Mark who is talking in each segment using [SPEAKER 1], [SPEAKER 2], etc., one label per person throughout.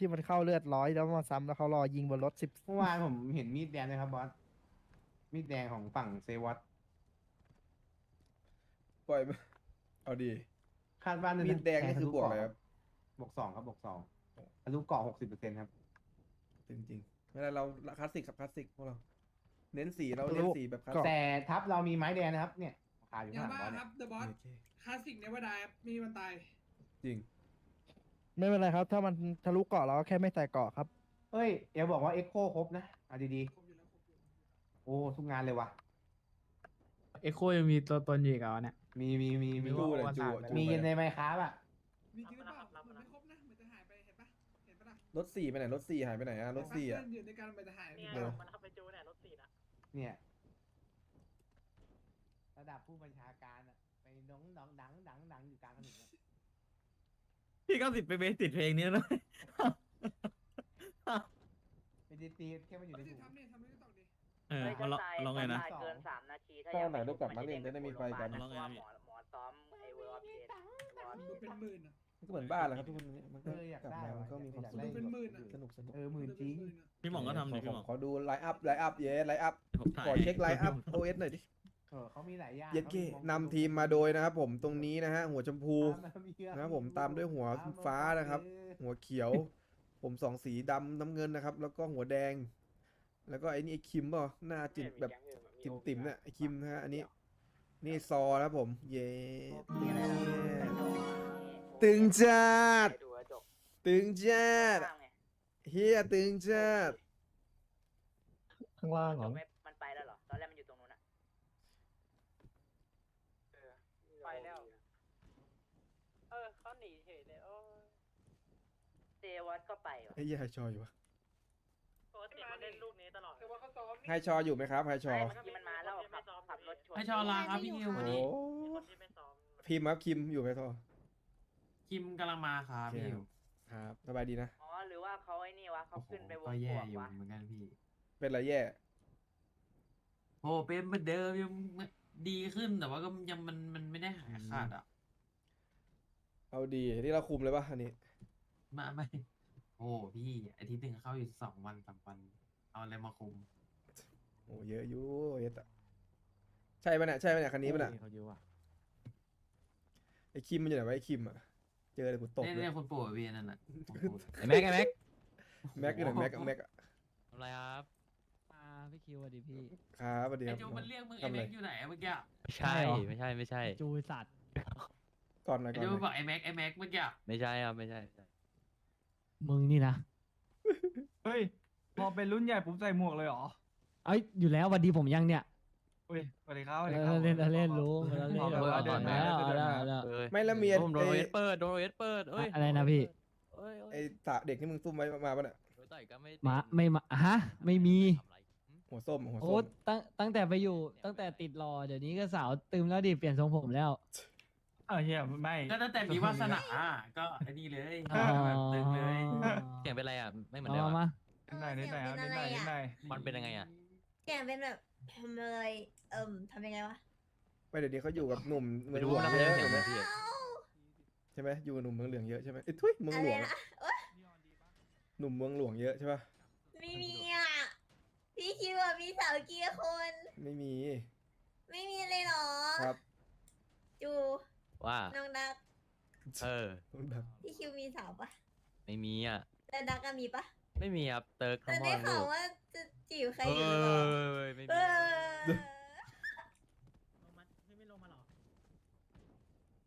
[SPEAKER 1] ที่มันเข้าเลือดร้อยแล้วมาซ้ำแล้วเขารอยิงบนรถสิบ
[SPEAKER 2] เมื่อวานผมเห็นมีดแดงเลยครับบอส มีดแดงของฝั่งเซวัต
[SPEAKER 3] ปล่อยมาเอาดี
[SPEAKER 2] คาดว่า
[SPEAKER 3] มีดแดงนี่คือบวกอะไรครับ
[SPEAKER 2] บวกสองครับบวกสองทะลุเกาะหกสิบเปอร์เซ็นต์ครับ
[SPEAKER 3] จริงๆไม่ได้เราคลาสสิกครับคลาสสิกพวกเรา เน้นสีเราเน้นสีแบบคลาสสิก
[SPEAKER 2] แต่ทัพเรามีไม้แดงนะครับ เนี่ยขายอยู่
[SPEAKER 4] อย่า
[SPEAKER 2] ข้างหลัง
[SPEAKER 4] บ้า
[SPEAKER 2] บอส
[SPEAKER 4] ค
[SPEAKER 2] เนี่
[SPEAKER 4] รับ
[SPEAKER 2] ย
[SPEAKER 4] เดอะบอส
[SPEAKER 3] โอเค
[SPEAKER 4] คลาสสิกเนวดายครับมีมันตาย
[SPEAKER 3] จริง
[SPEAKER 1] ไม่เป็นไรครับ ถ้ามันทะลุเกาะเราก็แค่ไม่ใส่เกาะครับ
[SPEAKER 2] เอ้ยเดี๋ยวบอกว่าเอ็กโคครบนะเอาดี
[SPEAKER 4] ครบอยู่แล้วครบอยู่
[SPEAKER 2] ๆโอ้ทุกงานเลยว่ะ
[SPEAKER 5] เอ็กโคยังมีตัวตนอยู่อีกเหรอเนี่ย
[SPEAKER 2] มีมีมีมี
[SPEAKER 3] จู้เลยจู้อะ
[SPEAKER 2] มี
[SPEAKER 3] จู้ไป
[SPEAKER 2] ในไมค์ค้าอะ
[SPEAKER 4] มีจริงหรือเปล่าเหมือนไม่ครบนะเหมือนจะหายไปเห็นปะเห็นปะล่ะ
[SPEAKER 3] รถสี่ไปไหนรถสี่หายไปไหนอะรถสี่อะ
[SPEAKER 4] เพื่นอยู่ในการเหมือนจะหายไป
[SPEAKER 3] เออ
[SPEAKER 2] เนี่ยระดับผู้บัญชาการอะไปน้องดังดังดังดังอยู่กลางถนนอะ
[SPEAKER 5] พี่ก็ติดไปเบสติดเพลงนี้นะ
[SPEAKER 2] ไปตีตีแค่มันอยู่ใน
[SPEAKER 4] ที่
[SPEAKER 2] ถุง
[SPEAKER 4] ทำเนี่ยทำไม่ได้ตอกดิ
[SPEAKER 5] เออเอาลองลองไงนะ
[SPEAKER 2] เกินสาม
[SPEAKER 6] นาที
[SPEAKER 3] ถ้าไหนลูกกลับมาเล่นจะได้มีไฟกัน
[SPEAKER 5] ลองไงนะพี่
[SPEAKER 6] หมอซ้อมไอเวอร์ออฟเด
[SPEAKER 4] ดูเป็นหมื่นอะ
[SPEAKER 3] มันก็เหมือนบ้านแหละครับทุกคนนี้มันก็
[SPEAKER 2] เอออยาก
[SPEAKER 3] กลับ
[SPEAKER 2] ได้
[SPEAKER 3] มามัน
[SPEAKER 2] ว่ะ
[SPEAKER 3] ก็มีความ
[SPEAKER 2] อยาก
[SPEAKER 3] สุ
[SPEAKER 2] ได้
[SPEAKER 3] ข
[SPEAKER 4] เป็นหมื่นอะ
[SPEAKER 3] สนุกสนุก
[SPEAKER 2] เออหมื่นจริง
[SPEAKER 5] พี่หมองก็ทำดิพี่หมอง
[SPEAKER 3] ขอดูไลน์อัพไลน์อัพเย้ไลน์อัพ
[SPEAKER 5] ผมถ่าย
[SPEAKER 3] ขอเช็คไลน์อัพโอเอสหน่อยดิ
[SPEAKER 2] เออเขามีหลายอย่าง
[SPEAKER 3] เย็ดเก้
[SPEAKER 2] ขา
[SPEAKER 3] นำทีมมาโดยนะครับผมตรงนี้นะฮะหัวชมพู
[SPEAKER 2] ตามมาเยอะ
[SPEAKER 3] นะครับผมตามด้วยหัวฟ้านะครับ หัวเขียว ผมสองสีดำน้ำเงินนะครับ แล้วก็หัวแดง แล้วก็ไอ้นี่ไอ้คิมเปล่าหน้าจิตแบบติ่มติ่มๆเนี่ยไอ้คิมนะฮะอันนี้ นี่ซอนะครับผม เย้ตึงจัดตึงจัดเฮียตึงจัด
[SPEAKER 1] ข้างล่างเหรอ
[SPEAKER 6] มันไปแล้วเหรอ ตอนแรกมันอยู่ตรงนู้นอะไปแล้ว เออเขาหนีเฉยเลยโอ้ เจวัตก็ไปว่ะ
[SPEAKER 3] ไอ้เหี้ยไฮชออยู่ปะ
[SPEAKER 6] ปกติมันเล่นลูกนี้ตลอด
[SPEAKER 4] แต่ว่าเขาซ้อมนี่
[SPEAKER 3] ไฮชออยู่ไหมครับไฮชอ
[SPEAKER 6] เมื่อกี้มันมาแล้วขับขับรถชน
[SPEAKER 5] ให้ชอลาครับพี่คิว
[SPEAKER 3] โอ้
[SPEAKER 5] วันนี้
[SPEAKER 3] พิมพ์ครับคิมอยู่ไหมทอ
[SPEAKER 5] คิมกำลังมาครับ
[SPEAKER 3] โอเค
[SPEAKER 5] พี่คิว
[SPEAKER 3] ครับสบายดีนะ
[SPEAKER 6] อ๋อหรือว่าเขาไอ้นี่วะเขา
[SPEAKER 5] โอ้โห
[SPEAKER 6] ขึ้นไปวง
[SPEAKER 5] ก็
[SPEAKER 6] บ
[SPEAKER 5] แย่
[SPEAKER 6] วก
[SPEAKER 5] อยู่
[SPEAKER 6] วะ
[SPEAKER 5] เหมือนกันพี่
[SPEAKER 3] เป็นไรแย่
[SPEAKER 5] โอ้เป็นเหมือนเดิมยังดีขึ้นแต่ว่าก็ยังมันมันไม่ได้หายขาดอะ
[SPEAKER 3] เอาดีที่เราคุมเลยปะอันนี้
[SPEAKER 5] มาไม่ โอ้พี่อาทิตย์หนึ่งเข้าอยู่สองวันสามวัน เอาอะไรมาคุม
[SPEAKER 3] โอ้เยอะอยู่เยอะอะใช่ปะเนี่ยใช่ปะเนี่ยคันนี้ปะเนี่ย
[SPEAKER 1] เขาเยอะว่ะ
[SPEAKER 3] ไอ้คิมมันอยู่ไหนวะไอ้คิมอะเจอเลยกูตบ
[SPEAKER 5] เนี่ย
[SPEAKER 3] เลย
[SPEAKER 5] เนี่ยคนโปรดพี่นั่นน่ะผมพูด
[SPEAKER 7] ไอ้แม็กไอ้แม็ก
[SPEAKER 3] แม็กอยู่ไหนแม็กแม็กอะ
[SPEAKER 7] ทำไรครับ
[SPEAKER 1] อ่าพี่คิวสวัสดีพี่
[SPEAKER 3] ครับสวัสดีค
[SPEAKER 5] ไอ้
[SPEAKER 3] รับ
[SPEAKER 5] โจมันเรียกมึง
[SPEAKER 3] ทำ
[SPEAKER 5] ไอ้
[SPEAKER 3] อะไร
[SPEAKER 5] แม็กอยู่ไหนอะเมื่อกี้อะ
[SPEAKER 7] ไม่ใช่
[SPEAKER 1] ใช่เหรอ
[SPEAKER 7] ไม่ใช่ ไม่ใช่
[SPEAKER 1] จูสัตว์
[SPEAKER 3] ก่อนหน่อย
[SPEAKER 5] ไอ้
[SPEAKER 3] ก่อน
[SPEAKER 5] โจ
[SPEAKER 3] ห
[SPEAKER 5] มันบ
[SPEAKER 3] น่
[SPEAKER 5] อ
[SPEAKER 3] อย
[SPEAKER 5] กไอ้แม็กไอ้แม็กเมื่อกี้อะ
[SPEAKER 7] ไม่ใช่ครับ ไม่ใช่ไม่ใช่
[SPEAKER 1] มึงนี่นะ
[SPEAKER 8] เฮ้ย พอเป็นรุ่นใหญ่ปุ๊บใส่หมวกเลยเหรอ
[SPEAKER 1] เอ้ยอยู่แล้ววันดีผมยังเนี่ย
[SPEAKER 8] อุ้ยสวัสดีครับสวัส
[SPEAKER 1] เอ
[SPEAKER 8] ดีครับ
[SPEAKER 1] อเล่นเออเล่นรู้
[SPEAKER 8] ข
[SPEAKER 1] เล่น
[SPEAKER 8] อ
[SPEAKER 1] เล่น
[SPEAKER 8] แบบว่าเดิน
[SPEAKER 1] แล้
[SPEAKER 8] มาวเดิน
[SPEAKER 1] แล้ว
[SPEAKER 8] มา
[SPEAKER 1] แล้ว
[SPEAKER 7] เอ้ย
[SPEAKER 3] ไม่และเมีย
[SPEAKER 7] ผมโดน
[SPEAKER 3] ไอ้
[SPEAKER 7] โอเอสเปิดโดนโอเอสเปิดเอ้ย
[SPEAKER 1] อะไรนะพี่
[SPEAKER 7] เอ้ยเอ้
[SPEAKER 3] ไอ้
[SPEAKER 7] ย
[SPEAKER 3] สาเด็กที่มึงซุ่มไว้มาปะเนี่ย
[SPEAKER 7] โดนต่อยก็ไม่
[SPEAKER 1] มาไม่มาฮะ ไม่มี
[SPEAKER 7] ทำไรหืม
[SPEAKER 3] หัวส้มหัว
[SPEAKER 1] โอ้
[SPEAKER 3] ส้ม
[SPEAKER 1] ตั้งตั้งแต่ไปอยู่ตั้งแต่ติดรอเดี๋ยวนี้ก็สาวตึมแล้วดิเปลี่ยนทรงผมแล้ว
[SPEAKER 8] เออเฮียไม่
[SPEAKER 5] ก็ตั้งแต่มีวาสนาก็ไอ้นี่เลย
[SPEAKER 1] อ๋อ
[SPEAKER 5] แบบตึงเลย
[SPEAKER 7] เสียงเป็นไรอะ ไม่เหมือน
[SPEAKER 1] มา
[SPEAKER 7] เดิม
[SPEAKER 1] มา
[SPEAKER 7] อะ
[SPEAKER 1] มา
[SPEAKER 8] นิดหน่อยนิดหน่อยครับนิดหน่อยนิดหน่อย
[SPEAKER 7] มันเป็นยังไงอะ
[SPEAKER 9] เสียงเป็นแบบทำอะไรเอิ่มทำยังไงวะ
[SPEAKER 3] ไม่เดี๋ยวนี้เขาอยู่กับหนุ่มเมื
[SPEAKER 7] ไม่
[SPEAKER 3] องหล
[SPEAKER 7] รู้
[SPEAKER 3] วง
[SPEAKER 7] นะ
[SPEAKER 3] เย
[SPEAKER 7] ไม่
[SPEAKER 3] อะ
[SPEAKER 7] ได้เสียงเหมือนพี่
[SPEAKER 9] เอ้า
[SPEAKER 3] ใช่ไหมอยู่กับหนุ่มเมืองเหลืองเยอะใช่ไหมเอ้ยทุยเมือง
[SPEAKER 9] อะ
[SPEAKER 3] หล
[SPEAKER 9] ไร
[SPEAKER 3] วง
[SPEAKER 9] นะ
[SPEAKER 3] หนุ่มเมืองหลวงเยอะใช่ปะ
[SPEAKER 9] ไม่มีอะพี่คิดว่ามีสาวกี่คน
[SPEAKER 3] ไม่มี
[SPEAKER 9] ไม่มีเลยเหรอ
[SPEAKER 3] ครับ
[SPEAKER 9] จู
[SPEAKER 7] ว่า
[SPEAKER 9] น้องดัก
[SPEAKER 7] เออ
[SPEAKER 3] ต้องดัก
[SPEAKER 9] พี่คิวมีสาวปะ
[SPEAKER 7] ไม่มีอะ
[SPEAKER 9] แล้วดักก็มีปะ
[SPEAKER 7] ไม่มีครับเติร์ก
[SPEAKER 9] แต่
[SPEAKER 7] คำม
[SPEAKER 9] ได้
[SPEAKER 7] อน
[SPEAKER 9] ข่า
[SPEAKER 7] ลู
[SPEAKER 9] ว
[SPEAKER 7] ก
[SPEAKER 9] ว่าจะจีบใคร
[SPEAKER 7] เอ
[SPEAKER 9] อยู่หรือเปล่า
[SPEAKER 7] อไม่
[SPEAKER 9] เอ
[SPEAKER 7] มี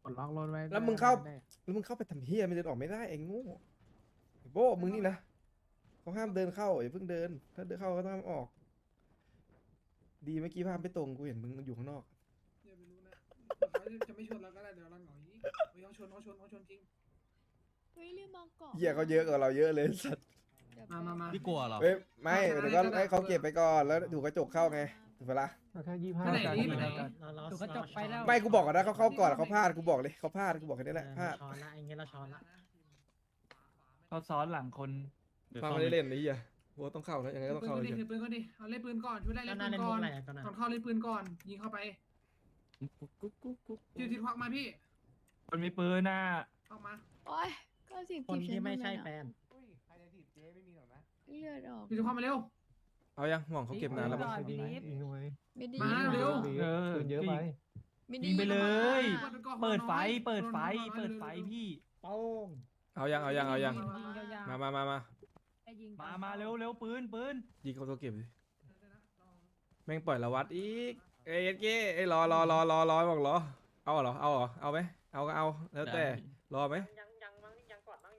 [SPEAKER 9] อ
[SPEAKER 1] กดล็อกรถไว้
[SPEAKER 3] แล้วมึงเข้า แล้วมึงเข้าไปทำเฮียมันเดินออกไม่ได้เองโง่ไอ้โบ้มึงนี่นะเขาห้ามเดินเข้าอย่าเพิ่งเดิน ถ้าเดินเข้าก็ต้องห้ามออก ดีเมื่อกี้ภาพไม่ตรงกูเห็นมึงอยู่ข้างนอก
[SPEAKER 4] อย่าไปรู้นะเขา จะไม่ชนเราก็ได้เดี๋ยวเราหงอยเฮ้ยเขาชนเขาชนเขาชนจริง
[SPEAKER 9] เฮ้ยลืมมองเกาะ
[SPEAKER 3] เหี้ยเขาเยอะกว่าเราเยอะเลยสัตว์
[SPEAKER 9] เดี๋
[SPEAKER 4] มามามา
[SPEAKER 7] พี่กลัวเหรอ
[SPEAKER 3] เอ้ยไม่เดี๋ยวก็ให้เขาเก็บไปก่อนแล้วถูกกระจกเข้าไงถูกปะล่ะ
[SPEAKER 1] แค่ยี่ห้า
[SPEAKER 4] ไปไหนนี่ไปไหน
[SPEAKER 8] ถูกกระจกไปแล้ว
[SPEAKER 3] ไม่กูบอกก่อนนะเขาเข้าก่อนเขาพลาดกูบอกเลยเขาพลาดกูบอกแค่นี้แหละพลาด
[SPEAKER 8] ช้อนละอย่างเงี้ยเราช้อนละเขาซ้อนหลังคน
[SPEAKER 3] ฟังไม่ได้เล่นนี่อะกูว่าต้องเข้านะยังไงก็ต้อง
[SPEAKER 4] ปืน
[SPEAKER 3] เข้า
[SPEAKER 4] ก็
[SPEAKER 3] เล
[SPEAKER 4] ดิ
[SPEAKER 3] ย
[SPEAKER 4] ถือปืนก็ดิเอาเล่นปืนก่อนช่วยได้เล่นปืนก่อนก่อนเข้าเล่นปืนก่อนยิงเข้าไป ทิวทิวควักมาพี่
[SPEAKER 8] คนมีปืนน่ะ
[SPEAKER 4] ควักมา
[SPEAKER 9] โอ้ยก็สิ
[SPEAKER 8] คนที่ไม่ใช่แฟน
[SPEAKER 2] อุ้ยใครจะถีบเจ๊ไม่มีหรอกนะ
[SPEAKER 9] เลือดออก
[SPEAKER 4] ทิวทิวควักมาเร็ว
[SPEAKER 3] เอายังหม่องเขาเก็บนานแล้วมั้ง
[SPEAKER 1] ยิงยิงทำไม
[SPEAKER 9] ไม่ดี
[SPEAKER 4] มาเร็ว
[SPEAKER 8] เออ
[SPEAKER 1] เยอะไป
[SPEAKER 9] ไม่
[SPEAKER 8] ยิงไปเลย เปิดไฟ เปิดไฟ เปิดไฟพี่โป้ง
[SPEAKER 3] เอายังเอายังเอายังมามามามา
[SPEAKER 8] มามาเร็วเร็วปืนปืน
[SPEAKER 3] ยิงเขาตัวเก็บดิแม่งปล่อยละวัดอีก เอ้ยเอ็ดเก้เอ้ยรอรอรอรอรอบอกรอเอาเหรอเอาเหรอเอาไหมเอาก็เอาแล้วแต่รอไหม
[SPEAKER 8] ยังยังมั้งยังก่อนมั้ง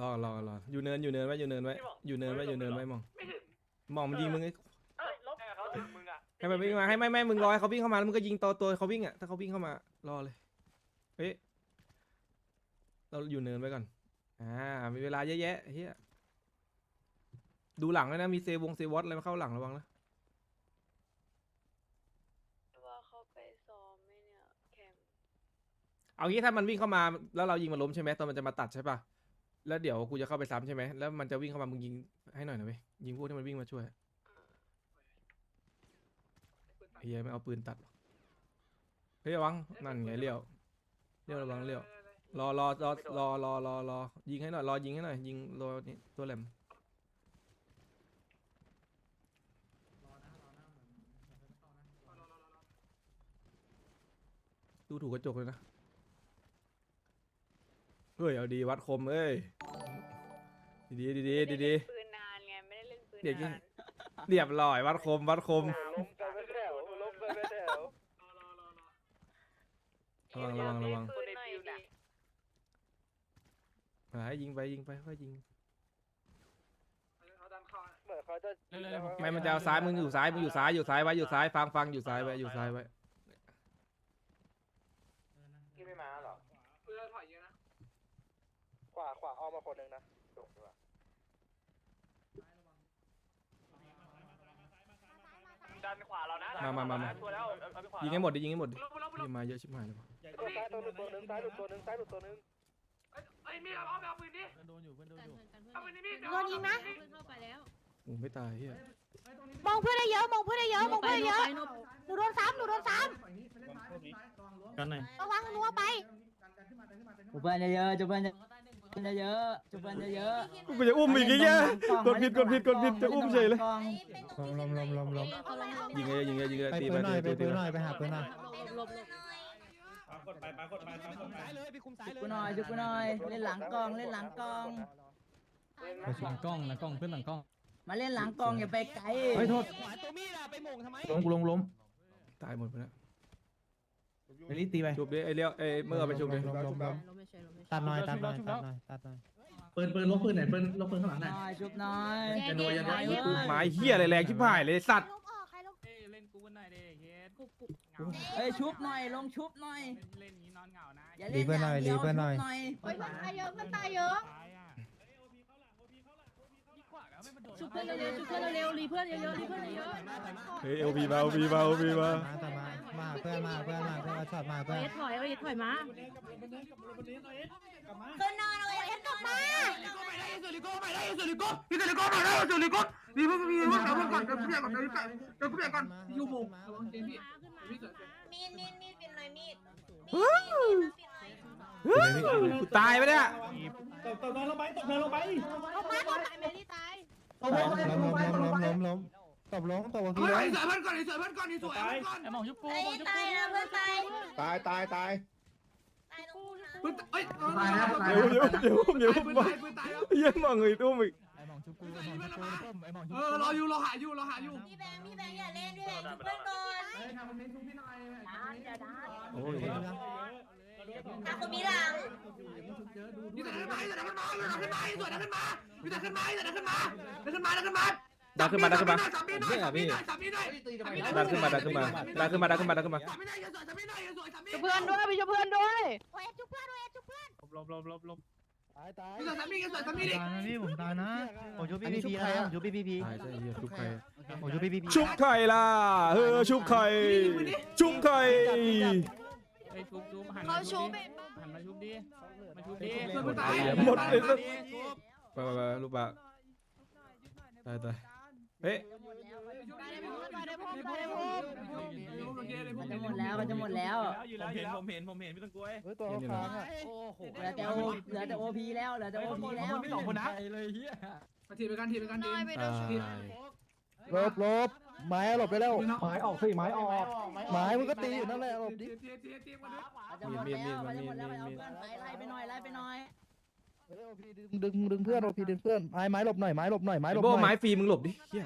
[SPEAKER 3] รอรอรออยู่เนินอยู่เนินไว้อยู่เนินไว้อยู่เนินไว้อยู่เนินไว้มองมองมันยิงมึงไอ้
[SPEAKER 8] เขาถึงมึงอะ
[SPEAKER 3] ให้มันวิ่งมาให้ไม่ไม่มึงรอให้เขาวิ่งเข้ามาแล้วมึงก็ยิงตัวตัวเขาวิ่งอะถ้าเขาวิ่งเข้ามารอเลยเฮ้ยเราอยู่เนินไว้ก่อนอ่ามีเวลาเยอะแยะเฮียดูหลังด้วยนะมีเซวงเซวอตอะไรมาเข้าหลังระวังนะ
[SPEAKER 9] ว่าเขาไปซ้อมไหมเนี่ยแข่ง
[SPEAKER 3] เอางี้ถ้ามันวิ่งเข้ามาแล้วเรายิงมันล้มใช่ไหมตอนมันจะมาตัดใช่ป่ะแล้วเดี๋ยวกูจะเข้าไปซ้ำใช่ไหมแล้วมันจะวิ่งเข้ามามึงยิงให้หน่อยหนะเว้ยยิงพวกที่มันวิ่งมาช่วยเฮียไม่เอาปืนตัดหรอกเฮ้ยระวังนั่นไงเลี้ยวเลี้ยวระวังเลี้ยวรอรอรอรอรอรอรอยิงให้หน่อยรอยิงให้หน่อยยิงรอนี่ตัวแหลมดูถูกกระจกเลยนะ เฮ้ยเอาดีวัดคมเอ้ยดีดีดีดีดี
[SPEAKER 9] ปืนนานไงไม่ได้เล่นปืน
[SPEAKER 3] เดี๋ยวกิน
[SPEAKER 9] นาน
[SPEAKER 3] เรียบร้อยวัดคมวัดคมระวังระวังระวัง
[SPEAKER 9] ปืนหน่อยดิ
[SPEAKER 3] หายิงไปยิงไปค่อยยิง
[SPEAKER 4] เอาดันเข้า
[SPEAKER 1] เหมือนเขาจะ
[SPEAKER 3] ไม่มันจะเอาซ้ายมึงอยู่ซ้ายมึงอยู่ซ้ายอยู่ซ้ายไว้อยู่ซ้ายฟังฟังอยู่ซ้ายไว้อยู่ซ้ายไว้
[SPEAKER 2] พี่ไม่มาหรอ
[SPEAKER 4] เพื่อถอยเยอะนะ
[SPEAKER 1] ข วาขวาอ้อมมาคนหนึ่งนะ
[SPEAKER 8] ดันขวาเรานะ
[SPEAKER 3] มามามามา
[SPEAKER 8] ตัวแล้วเอาไปขวา
[SPEAKER 3] ยิงให้หมดดิยิงให้หมดดิ
[SPEAKER 4] ลงไปลงไปล
[SPEAKER 3] นี่
[SPEAKER 4] ง
[SPEAKER 3] มาเยอะชิบหายเลยวะ
[SPEAKER 1] ซ้ายตัวหนึ่งตัวหนึ่งซ้ายหลุดตัวหนึ่งซ้ายหลุดตัวหนึ่ง
[SPEAKER 4] ไอ้ยมีดเอาเอาเอาปืนดิ
[SPEAKER 7] โดนอยู่เพื่อนโดนอยู่
[SPEAKER 4] เอาปืนนี่มี
[SPEAKER 9] โดนยิงนะ
[SPEAKER 3] โอ้ไม่ตายเฮีย
[SPEAKER 9] มองเพื่อนได้เยอะมองเพื่อนได้เยอะมองเพื่อนได้เยอะหนูโดนซ้ำหนูโดนซ้
[SPEAKER 8] กันไหนำ
[SPEAKER 9] ระวังนูเอาไป
[SPEAKER 6] จุบเพื่อนเยอะๆจุบเพื่อนเยอะ ๆจุบเพื่อนเยอะ
[SPEAKER 3] กูจะอุ้มอีกไอ้เหี้ยกดผิดกดผิดกดผิดจะอุ้มเฉยเลย
[SPEAKER 1] ลมลมลมลมลม
[SPEAKER 3] ยิงเลยยิงเลยยิงเลย
[SPEAKER 1] ไป
[SPEAKER 3] ตี
[SPEAKER 1] ปื
[SPEAKER 3] ไป
[SPEAKER 1] นหน่อยไป
[SPEAKER 3] ตี
[SPEAKER 1] ปืน
[SPEAKER 3] ไป
[SPEAKER 1] หน่อยไปหาปืนหน่อย
[SPEAKER 8] กดไปปากดไปปากดไปเลยไปคุมซ้าย
[SPEAKER 6] จุบกูหน่อยจุบกูหน่อยเล่นหลังกองเล่นหลังกอง
[SPEAKER 7] หลังกล้องหลังกล้องเพื่อนหลังกล้อง
[SPEAKER 6] มาเล่นหลังกองอย่าไปไกล
[SPEAKER 1] เฮ้ยโทษ
[SPEAKER 8] ขวาตัวมีดอะไปโมงทำไม
[SPEAKER 1] ล้มกูล้มล้ม
[SPEAKER 3] ตายหมดไปแล้ว
[SPEAKER 1] ไปรีบตีไป
[SPEAKER 3] ชุบดิไอ้เลี้ยวไอ้เมื่อไปชุบดิ
[SPEAKER 1] ล้มล้มล้มตัดหน่อยตัดหน่อยตัดหน่อยตัดหน่อย
[SPEAKER 4] ปืนปืนลบปืนไหนปืนลบปืนข้างหลังไหน
[SPEAKER 6] หน่อยจุบหน่อย
[SPEAKER 9] อย่าโดนอย่าโดน
[SPEAKER 6] เว้ย
[SPEAKER 3] ไม้เหี้ยอะไรแรงชิบหายเลยสัตว์
[SPEAKER 9] ลบออกใครลบ
[SPEAKER 7] เอ้ยเล่นกูกันหน่อยเด้เฮ็ด
[SPEAKER 6] เอ้ยชุบหน่อยลงชุบหน่อย
[SPEAKER 7] เล่นนี้นอนเหงานะ
[SPEAKER 6] อย่าเล่นอย่างเดียวชุบหน่อย
[SPEAKER 9] เฮ้ยมันตายเยอะมันตายเยอะ
[SPEAKER 7] ตายอะดีกว่าแล้วไม่มันโดน
[SPEAKER 9] ชุบเพื่อนเร็วๆชุบเพื่อนเร็วๆรีเพื่อนเยอะๆรีเพื่อนเยอะ
[SPEAKER 3] เฮ้ยเอลพีมาเอลพีมาเอลพีมา
[SPEAKER 1] มาแต่มามาเพื่อนมาเพื่อนมาเพื่อนมาช็อตมา
[SPEAKER 9] ๆ
[SPEAKER 1] เพื่อน
[SPEAKER 9] เอสถอยเอสถอยมาเพื่อนนอนเอาเอสกลับมา
[SPEAKER 4] ไปได้สุริโก้ไปได้สุริโก้พี่สุริโก้ไปได้สุริโก้มีเพิ่งมีเพิ่งเอาเพิ่งก่อนเดี๋ยวกูเปลี่ยนก่อนเดี๋ยวกูเปลี่ยนเดี๋ยวกูเปลี่ยนก่อนยูโมระวังเจนพี่พี่เสือ
[SPEAKER 9] มีดมีดมีดเป็นหน่อยมีดมีดมีดมีดเป็นหน่อย
[SPEAKER 3] กูตายไปเนี่ย
[SPEAKER 8] ตกตกลงไปตกลงไป
[SPEAKER 9] ออกมาก่อนตายไม่ได้ตาย
[SPEAKER 1] ล้มล้มล้มล้มล้มล้ม ตบล้มตบ
[SPEAKER 4] เฮ้
[SPEAKER 1] พี่
[SPEAKER 4] ย
[SPEAKER 1] ล้ม
[SPEAKER 4] ไอ้เสือเพื่อนก่อนไอ้เสือเพื่อนก่อนไอ้สวยเพื่อนก่อน
[SPEAKER 7] ไอ้หมองชุบกู
[SPEAKER 9] ไอ้
[SPEAKER 7] หมองชุบ
[SPEAKER 9] ตา
[SPEAKER 7] กู
[SPEAKER 9] ยนะเพื่อนตาย
[SPEAKER 1] ตายตายตาย
[SPEAKER 9] ตายตรงนู้นนะ
[SPEAKER 4] เพื่อนเอ้ยตายแล้วตาย
[SPEAKER 3] เดี๋ยวเดี๋ยวเดี๋ยวเดี๋ยว
[SPEAKER 4] ปืน
[SPEAKER 3] มอง
[SPEAKER 4] ตายปืนตายแล้ว
[SPEAKER 3] เหี้ยังมองเลยตุ้มอีก
[SPEAKER 7] ไอ้หมองชุบกูไอ้หมองชุบกูไอ้หมองชุบ
[SPEAKER 4] เออรออยู่รอหาอยู่รอหาอยู่
[SPEAKER 9] พี่แบงค์พี่แบงค์อย่าเล่นพี่แบงค์ชุบเพื่อนก่อน
[SPEAKER 4] เฮ้ยทำคอมเมนต์ทุกพี่หน่อย
[SPEAKER 9] อย่าด่า
[SPEAKER 3] โอ้ย
[SPEAKER 9] ถ้าคนมีหลัง
[SPEAKER 4] พี่แต่ขึ้นมาพี่แต่ขึ้นมาพี่แต่ขึ้นมาพี่แต่ขึ้นมาพี่แต่ขึ้นมาพี่แต่ขึ้นมาขึ้นมาขึ้นมา
[SPEAKER 3] ดันขึ้นมาดันขึ้นมา
[SPEAKER 4] สามปีหน่อยสามปีหน่อยสามปีหน่อย
[SPEAKER 3] ดันขึ้นมาดันขึ้นมาดันขึ้นมาดันขึ้นมาดันขึ้นมา
[SPEAKER 4] สามปีหน่อยสวยสามปีหน่อยสวยสามปี
[SPEAKER 9] ชุบเพื่อนด้วยพี่ชุบเพื่อนด้วยโอ้ยชุบเพื่อนด้วยชุบเพื่อน
[SPEAKER 8] ลบลบลบลบ
[SPEAKER 1] ตายตาย
[SPEAKER 4] พี่เสือสามีพี่เสือสามีดิ
[SPEAKER 7] ตายนะพี่ผมตายนะผมชุบ
[SPEAKER 1] อันนี้
[SPEAKER 7] พี่
[SPEAKER 1] ชุ
[SPEAKER 7] พี
[SPEAKER 1] บใคร
[SPEAKER 7] นะ
[SPEAKER 1] อะ
[SPEAKER 7] ผมชุบพี่พี
[SPEAKER 3] ตายใช่เหี้ยชุบใคร
[SPEAKER 7] ผมชุบพี่พี
[SPEAKER 3] ชุบไข่ล่ะเออชุบไข่ชุบไข่
[SPEAKER 7] ไอ้ชุบชุบหัน
[SPEAKER 9] เขา
[SPEAKER 7] มา
[SPEAKER 9] ชู
[SPEAKER 7] ชุบ
[SPEAKER 9] เป็
[SPEAKER 7] ดิ
[SPEAKER 9] นบ้า
[SPEAKER 7] หันมาชุบดิมาชุบดิ
[SPEAKER 4] เพื่อนตาย
[SPEAKER 3] หมดเลย
[SPEAKER 4] ชุบ
[SPEAKER 3] ไปไปไปลูกปะตายตาย เฮ้ย
[SPEAKER 4] จะหมดแล้ว
[SPEAKER 10] จะหมดแล้ว
[SPEAKER 7] อยู่แล้วอยู่แล้วผมเห็นผมเห็นพี่ต้องกล้วย
[SPEAKER 1] เฮ้ยตัวเขาค้างอะ
[SPEAKER 10] เหลือแต่โอเหลือแต่โอพีแล้วเหลือแต่โอพีแล้ว
[SPEAKER 7] ไม่สองคนนะ
[SPEAKER 4] ทีไปกันทีไปกันที
[SPEAKER 9] ได้ไปโดนชู
[SPEAKER 3] ตาย
[SPEAKER 1] หลบหลบไม้อะหลบไปแล้ว
[SPEAKER 4] ไม้ออกสิไม้ออก
[SPEAKER 1] ไม้มันก็ตีอยู่นั่นแหละหลบดิ
[SPEAKER 4] ทีทีทีมาดิ
[SPEAKER 10] จะหมดแล้วจะหมดแล้วเอาเพื่อนไปไล่ไปหน่อยไล่ไปหน่อย
[SPEAKER 1] เฮ้ย โอพีดึงดึงดึงเพื่อนโอพีดึงเพื่อนไม้ไม้หลบหน่อยไม้หลบหน่อยไม้หลบห
[SPEAKER 3] โบ้
[SPEAKER 1] น่อย
[SPEAKER 3] ไม้ฟรีมึงหลบดิเฮีย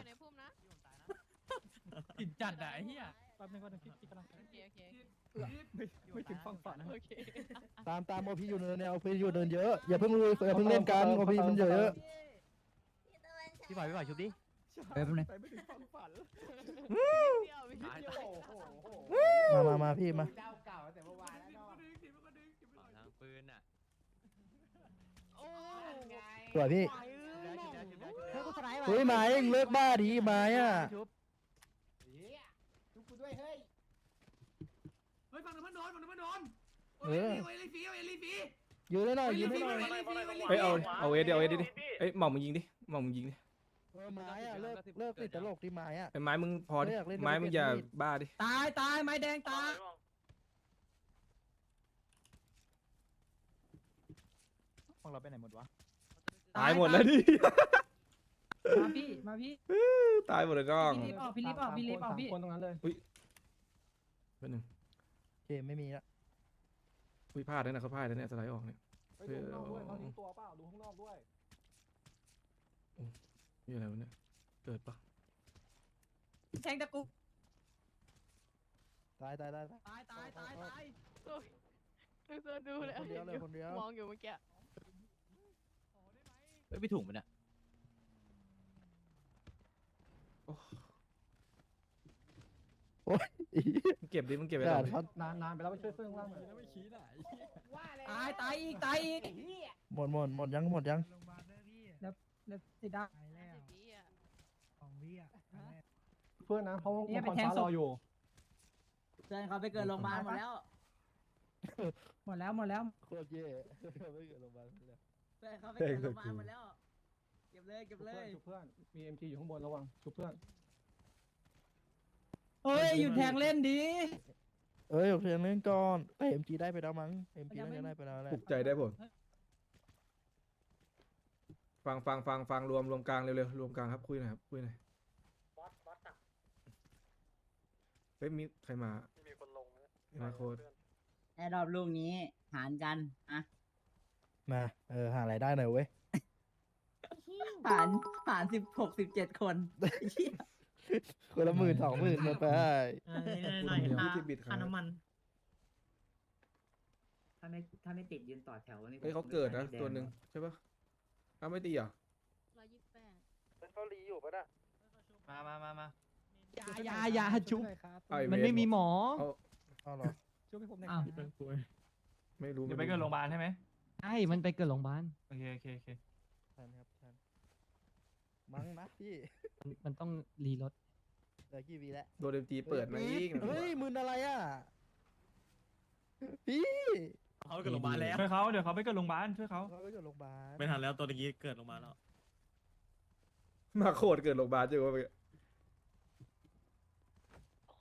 [SPEAKER 7] ติดจัดอะไอ้เหี้ยแป๊บนึงก็ต้องคิดคิดกำลังไม่ถึงฝั่งฝันนะ
[SPEAKER 1] ตามตามโอพีอยู่เนินเนี่ยโอพีอยู่เนินเยอะอย่าเพิ่งลุยอย่าเพิ่งเล่นกันโอพีมันเยอะ
[SPEAKER 7] พี่ฝ่ายพี่ฝ่ายชุบดิ
[SPEAKER 10] เออแป๊บนึง
[SPEAKER 1] มามามาพี่มา
[SPEAKER 2] เจ้าเก่าแต่เมื่อวานแล้วเนาะ
[SPEAKER 7] ทางปืนอะ
[SPEAKER 1] สวยพี่
[SPEAKER 10] เฮ้ยกูสไลด์ว่ะ
[SPEAKER 1] เฮ้ยไม้เองเลิกบ้าดีไม้อะ
[SPEAKER 2] เฮียชุบกูด้วยเฮ้ย
[SPEAKER 4] เฮ้ยฝั่งนู้นมันโดนฝั่งนู้นมันโดน
[SPEAKER 1] เออ
[SPEAKER 4] เอลิฟีเอลิฟี
[SPEAKER 1] ยืนได้หน่อย
[SPEAKER 4] เอ
[SPEAKER 1] ยื
[SPEAKER 4] ลิ
[SPEAKER 1] นได้
[SPEAKER 4] ฟี
[SPEAKER 1] หน่อย
[SPEAKER 4] เอลิฟี
[SPEAKER 3] เฮ้ยเอาเอาเอสดิเอาเอสดิดิเอ้ยหม่อมมึงยิงดิหม่อมมึงยิงดิ
[SPEAKER 1] เออไม้อะเลิกเลิกติดตลกดีไม้อะ
[SPEAKER 3] ไอ้ไม้มึงพอดิ
[SPEAKER 1] ไม่อยากเล่น
[SPEAKER 3] ไม้มึงอย่า
[SPEAKER 1] ไม่เก็บมีด
[SPEAKER 3] บ้าดิ
[SPEAKER 10] ตายตายไม้แดงตาย
[SPEAKER 7] พวกเราไปไหนหมดวะ
[SPEAKER 3] ตายหมดแล้วดิ
[SPEAKER 10] มาพี่ มาพี่
[SPEAKER 3] ตายหมดเลยน้อง
[SPEAKER 10] พี่ลิฟออกพี่ลิฟออกพี่ลิฟออกพี่
[SPEAKER 7] คนตรงนั้นเลย
[SPEAKER 3] แป๊บนึง
[SPEAKER 1] โอเคไม่มีละ
[SPEAKER 3] อุ้ยพลาดแล้วนะเขาพลาดแล้วเนี่ยสไลด์ออกเนี่ย
[SPEAKER 7] ไปดูข้างนอกด้วยเขาทิ้งตัวเปล่าดูข้างนอกด้วย
[SPEAKER 3] นี่อะไรวะเนี่ย เกิดปะ
[SPEAKER 10] แทงตะกุ
[SPEAKER 1] ตายตายตาย
[SPEAKER 10] ตายตายตายตาย
[SPEAKER 9] ดูเลย
[SPEAKER 1] คนเดียวเลยคนเดียว
[SPEAKER 9] มองอยู่เมื่อกี้
[SPEAKER 7] เฮ้ยพี่ถุงมันอะ
[SPEAKER 3] มึงเก็บดิมึงเก็บไป
[SPEAKER 1] ด่า
[SPEAKER 3] ก่อนดิ
[SPEAKER 1] เขา
[SPEAKER 7] นานนานไปแล้วไปช่วยเฟื่องล่างหน่อย
[SPEAKER 10] ตายตายอีกตายอีก
[SPEAKER 1] หมดหมดหมดยังหมดยัง
[SPEAKER 10] แล้วติดดา
[SPEAKER 7] เพื่อนนะเขา
[SPEAKER 10] เนี่ยไป
[SPEAKER 7] มังกร
[SPEAKER 10] แทง
[SPEAKER 7] ฟ้า
[SPEAKER 10] ศ
[SPEAKER 7] ร
[SPEAKER 10] พ
[SPEAKER 7] ออยู่
[SPEAKER 10] เพื่อนเขาไปเกิดโรงพยาบาลหมดแล้ว หมดแล้วหมดแล้ว
[SPEAKER 1] โคตรเย่ไม่เกิดโรงพยาบาลเลย
[SPEAKER 10] เพื่อนเขาไปเกิดโรงพยาบาลหมดแล้ว เก็บเลยเก็บ
[SPEAKER 7] ชุบ
[SPEAKER 10] เล
[SPEAKER 7] เพื่อน
[SPEAKER 10] ย
[SPEAKER 7] ชุบเพื่อน มีเอ็มจีอยู่ข้างบนระวังชุบเพื่อน
[SPEAKER 10] เฮ้ยหยุดแทงเล่นดี
[SPEAKER 1] เอ้ยโอเคเล่นก่อนเอ็มจีได้ไปแล้วมั้งเอ็มจีน่าจะได้ไปแล้วแหละ
[SPEAKER 3] ปลุกใจได้ผมฟังฟังฟังฟังรวมรวมกลางเร็วๆรวมกลางครับคุยหน่อยครับคุยหน่อยเฮ้ยมีใครมา มีคนลงมาโค้ด
[SPEAKER 10] แอร์ดรอปลูกนี้หารกันอะ
[SPEAKER 1] มาเออหารายได้หน่อยเว้ย
[SPEAKER 10] หารหารสิบหกสิบเจ็ดคนเหี้ย
[SPEAKER 1] คนละหมื่นสองหมื่นมาไป
[SPEAKER 10] หน่อย
[SPEAKER 3] พี่จิบิดครับ
[SPEAKER 6] ถ้าไม่ถ้าไม่ติดยืนต่อแถวนี่
[SPEAKER 3] เฮ้ยเขาเกิดนะตัวหนึ่งใช่ปะอ้าวไม่ตีเหรอ
[SPEAKER 9] ร้อยยี่สิบแปด
[SPEAKER 1] เขาลีอยู่ปะน่ะ
[SPEAKER 7] มามามามา
[SPEAKER 10] อยาอยาชุบ
[SPEAKER 3] เอาอ้
[SPEAKER 10] มัน
[SPEAKER 3] เว
[SPEAKER 10] ไม่
[SPEAKER 3] ท
[SPEAKER 10] มีหมอ
[SPEAKER 3] เอา
[SPEAKER 1] เอาเหรอ
[SPEAKER 7] ช่วยให้ผมหน่อย
[SPEAKER 10] อ้าว
[SPEAKER 3] ไม่รู้
[SPEAKER 7] เดี๋ยวไปเกิดโรงพยาบาลใช่ไหม
[SPEAKER 10] ใช่มันไปเกิดโรงพยาบาล
[SPEAKER 7] โอเคโอเคโอเค
[SPEAKER 1] ทันครับทันมั้งนะพี่
[SPEAKER 10] มันต้องรีรถ
[SPEAKER 1] เหลือกี่วีแล้ว
[SPEAKER 3] โดนเอ็มจีเปิดมาอีก
[SPEAKER 1] เฮ้ยหมื่นอะไรอะ พี่
[SPEAKER 7] เขาเกิดโรงพยาบาลแล้ว ช่วยเขาเดี๋ยวเขาไปเกิดโรงพยาบาลช่วยเขา
[SPEAKER 1] เขาก็อยู่โรงพยาบาล
[SPEAKER 7] ไม่ทันแล้วตัวตะกี้เกิดโรงพยาบาลแล้ว
[SPEAKER 3] มาโคตรเกิดโรงพยาบาลจังวะเมื่อกี้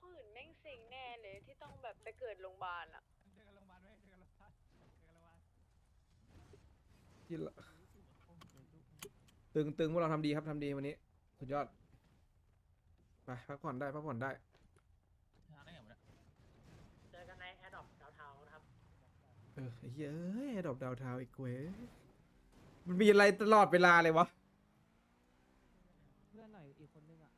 [SPEAKER 9] คนอื่นแม่งเซ็งแน่เลยที่ต้องแบบไปเกิดโรงพยาบาลอะ
[SPEAKER 3] ที่ละตึงตึงพวกเราทำดีครับทำดีวันนี้ สุดยอด ไปพักผ่อนได้พักผ่อนได้
[SPEAKER 10] เจอกันในแอร์ดรอปดาวเทานะครับ
[SPEAKER 3] เออไอ้เหี้ยเอ้ยดอกดาวเทาวอีกเว้ยมันมีอะไรตลอดเวลาเลยวะ
[SPEAKER 10] เพื่อนหน่อยอีกคนนึงอะ